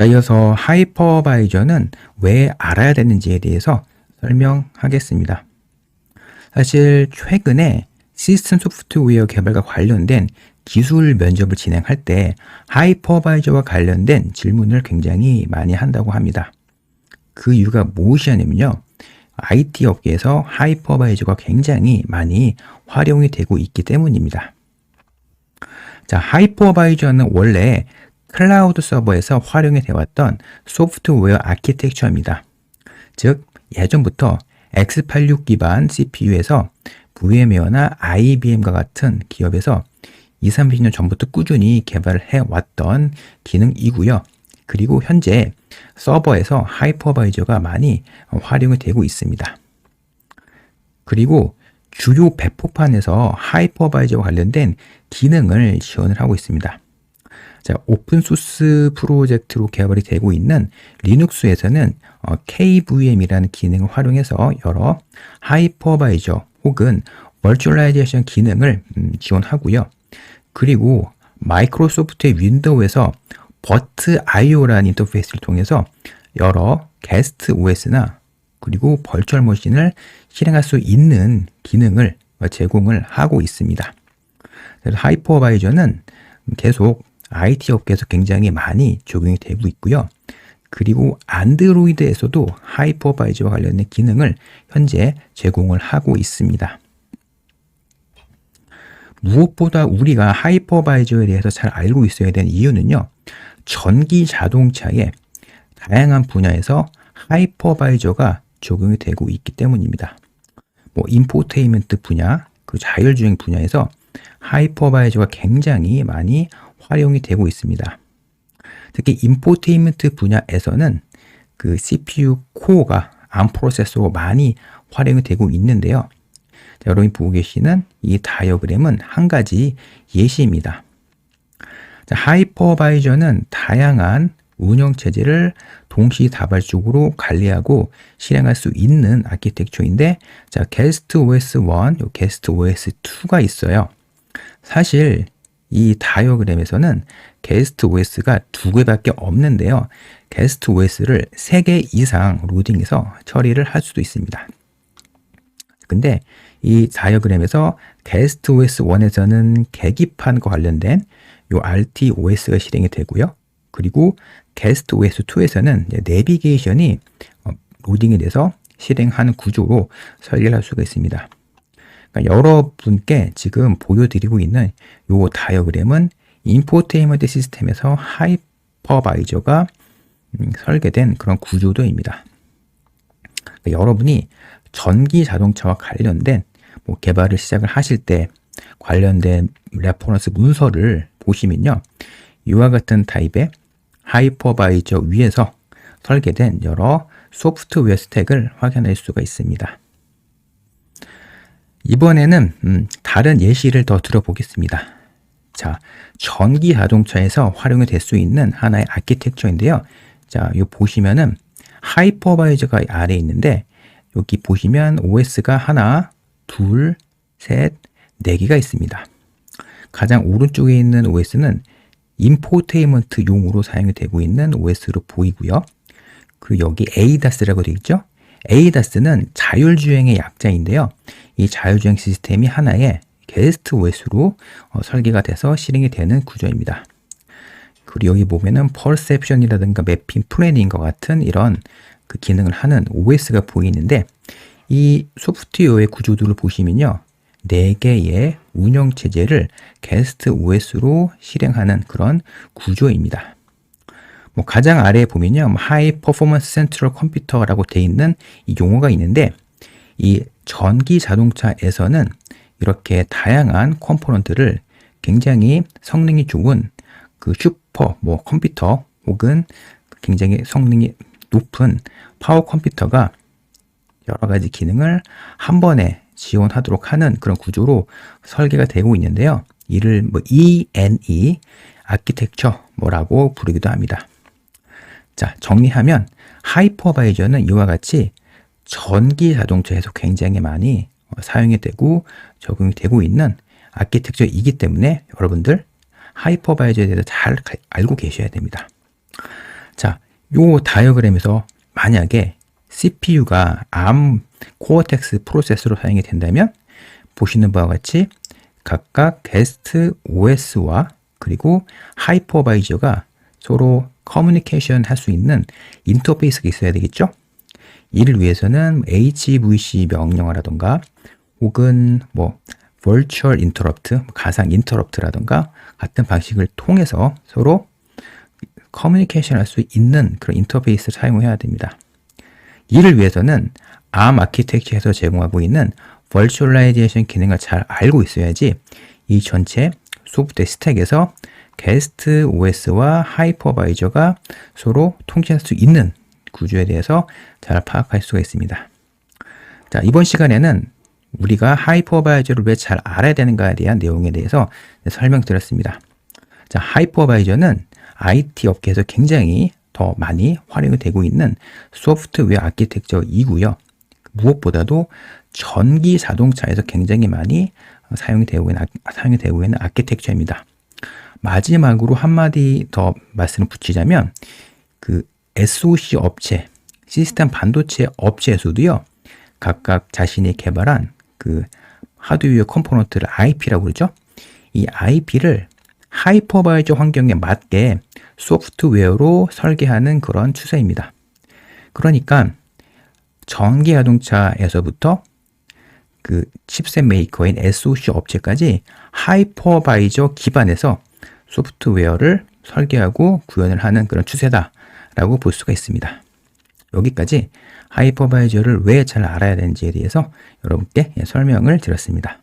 자, 이어서 하이퍼바이저는 왜 알아야 되는지에 대해서 설명하겠습니다. 사실 최근에 시스템 소프트웨어 개발과 관련된 기술 면접을 진행할 때 하이퍼바이저와 관련된 질문을 굉장히 많이 한다고 합니다. 그 이유가 무엇이냐면요. IT 업계에서 하이퍼바이저가 굉장히 많이 활용이 되고 있기 때문입니다. 자, 하이퍼바이저는 원래 클라우드 서버에서 활용이 되었던 소프트웨어 아키텍처입니다. 즉, 예전부터 x86 기반 CPU에서 VMware나 IBM과 같은 기업에서 2, 30년 전부터 꾸준히 개발을 해왔던 기능이고요. 그리고 현재 서버에서 하이퍼바이저가 많이 활용이 되고 있습니다. 그리고 주요 배포판에서 하이퍼바이저와 관련된 기능을 지원을 하고 있습니다. 자, 오픈소스 프로젝트로 개발이 되고 있는 리눅스에서는 어, KVM이라는 기능을 활용해서 여러 하이퍼바이저 혹은 버추얼라이제이션 기능을 음, 지원하고요. 그리고 마이크로소프트의 윈도우에서 버트 IO라는 인터페이스를 통해서 여러 게스트 OS나 그리고 벌추얼 머신을 실행할 수 있는 기능을 제공을 하고 있습니다. 그래서 하이퍼바이저는 계속 IT 업계에서 굉장히 많이 적용이 되고 있고요. 그리고 안드로이드에서도 하이퍼바이저와 관련된 기능을 현재 제공을 하고 있습니다. 무엇보다 우리가 하이퍼바이저에 대해서 잘 알고 있어야 되는 이유는요. 전기 자동차의 다양한 분야에서 하이퍼바이저가 적용이 되고 있기 때문입니다. 뭐 인포테인먼트 분야, 그 자율주행 분야에서 하이퍼바이저가 굉장히 많이 활용이 되고 있습니다. 특히 인포테인먼트 분야에서는 그 CPU 코어가 암 프로세서로 많이 활용이 되고 있는데요. 자, 여러분이 보고 계시는 이 다이어그램은 한 가지 예시입니다. 자, 하이퍼바이저는 다양한 운영 체제를 동시다발적으로 관리하고 실행할 수 있는 아키텍처인데 자, 게스트 OS 1, 게스트 OS 2가 있어요. 사실 이 다이어그램에서는 게스트 OS가 두 개밖에 없는데요. 게스트 OS를 세 개 이상 로딩해서 처리를 할 수도 있습니다. 근데 이 다이어그램에서 게스트 OS 1에서는 계기판과 관련된 요 RT OS가 실행이 되고요. 그리고 게스트 OS 2에서는 내비게이션이 어, 로딩이 돼서 실행하는 구조로 설계를 할 수가 있습니다. 그러니까 여러분께 지금 보여드리고 있는 요 다이어그램은 인포테인먼트 시스템에서 하이퍼바이저가 음, 설계된 그런 구조도입니다. 그러니까 여러분이 전기 자동차와 관련된 뭐 개발을 시작을 하실 때 관련된 레퍼런스 문서를 보시면요. 이와 같은 타입의 하이퍼바이저 위에서 설계된 여러 소프트웨어 스택을 확인할 수가 있습니다. 이번에는 음, 다른 예시를 더 들어보겠습니다. 자, 전기 자동차에서 활용이 될 수 있는 하나의 아키텍처인데요. 자, 이 보시면은 하이퍼바이저가 아래에 있는데 여기 보시면 OS가 하나, 둘, 셋, 네 개가 있습니다. 가장 오른쪽에 있는 OS는 인포테인먼트 용으로 사용이 되고 있는 OS로 보이고요. 그리고 여기 ADAS라고 되어 있죠. ADAS는 자율주행의 약자인데요. 이 자율주행 시스템이 하나의 게스트 OS로 어, 설계가 돼서 실행이 되는 구조입니다. 그리고 여기 보면은 퍼셉션이라든가 매핑 플래닝과 같은 이런 그 기능을 하는 OS가 보이는데 이 소프트웨어의 구조들을 보시면요. 4개의 운영 체제를 게스트 OS로 실행하는 그런 구조입니다. 뭐 가장 아래에 보면요. 하이 퍼포먼스 센트럴 컴퓨터라고 되어 있는 이 용어가 있는데 이 전기 자동차에서는 이렇게 다양한 컴포넌트를 굉장히 성능이 좋은 그 슈퍼 뭐 컴퓨터 혹은 굉장히 성능이 높은 파워 컴퓨터가 여러 가지 기능을 한 번에 지원하도록 하는 그런 구조로 설계가 되고 있는데요. 이를 뭐 ENE 아키텍처 뭐라고 부르기도 합니다. 자, 정리하면 하이퍼바이저는 이와 같이 전기 자동차에서 굉장히 많이 어, 사용이 되고 적용이 되고 있는 아키텍처이기 때문에 여러분들 하이퍼바이저에 대해서 잘 알고 계셔야 됩니다. 자, 요 다이어그램에서 만약에 CPU가 ARM 코어텍스 프로세서로 사용이 된다면 보시는 바와 같이 각각 게스트 OS와 그리고 하이퍼바이저가 서로 커뮤니케이션 할 수 있는 인터페이스가 있어야 되겠죠? 이를 위해서는 HVC 명령어라던가 혹은 뭐 virtual interrupt, 가상 인터럽트라던가 같은 방식을 통해서 서로 커뮤니케이션 할 수 있는 그런 인터페이스를 사용해야 됩니다. 이를 위해서는 ARM 아키텍처에서 제공하고 있는 버추얼라이제이션 기능을 잘 알고 있어야지 이 전체 소프트웨어 스택에서 게스트 OS와 하이퍼바이저가 서로 통신할 수 있는 구조에 대해서 잘 파악할 수가 있습니다. 자, 이번 시간에는 우리가 하이퍼바이저를 왜 잘 알아야 되는가에 대한 내용에 대해서 설명드렸습니다. 자, 하이퍼바이저는 IT 업계에서 굉장히 더 많이 활용이 되고 있는 소프트웨어 아키텍처이고요. 무엇보다도 전기 자동차에서 굉장히 많이 사용이 되고 있는, 사용이 되고 있는 아키텍처입니다. 마지막으로 한마디 더 말씀을 붙이자면 그 SOC 업체, 시스템 반도체 업체에서도요. 각각 자신이 개발한 그 하드웨어 컴포넌트를 IP라고 그러죠. 이 IP를 하이퍼바이저 환경에 맞게 소프트웨어로 설계하는 그런 추세입니다. 그러니까 전기 자동차에서부터 그 칩셋 메이커인 SOC 업체까지 하이퍼바이저 기반에서 소프트웨어를 설계하고 구현을 하는 그런 추세다라고 볼 수가 있습니다. 여기까지 하이퍼바이저를 왜 잘 알아야 되는지에 대해서 여러분께 설명을 드렸습니다.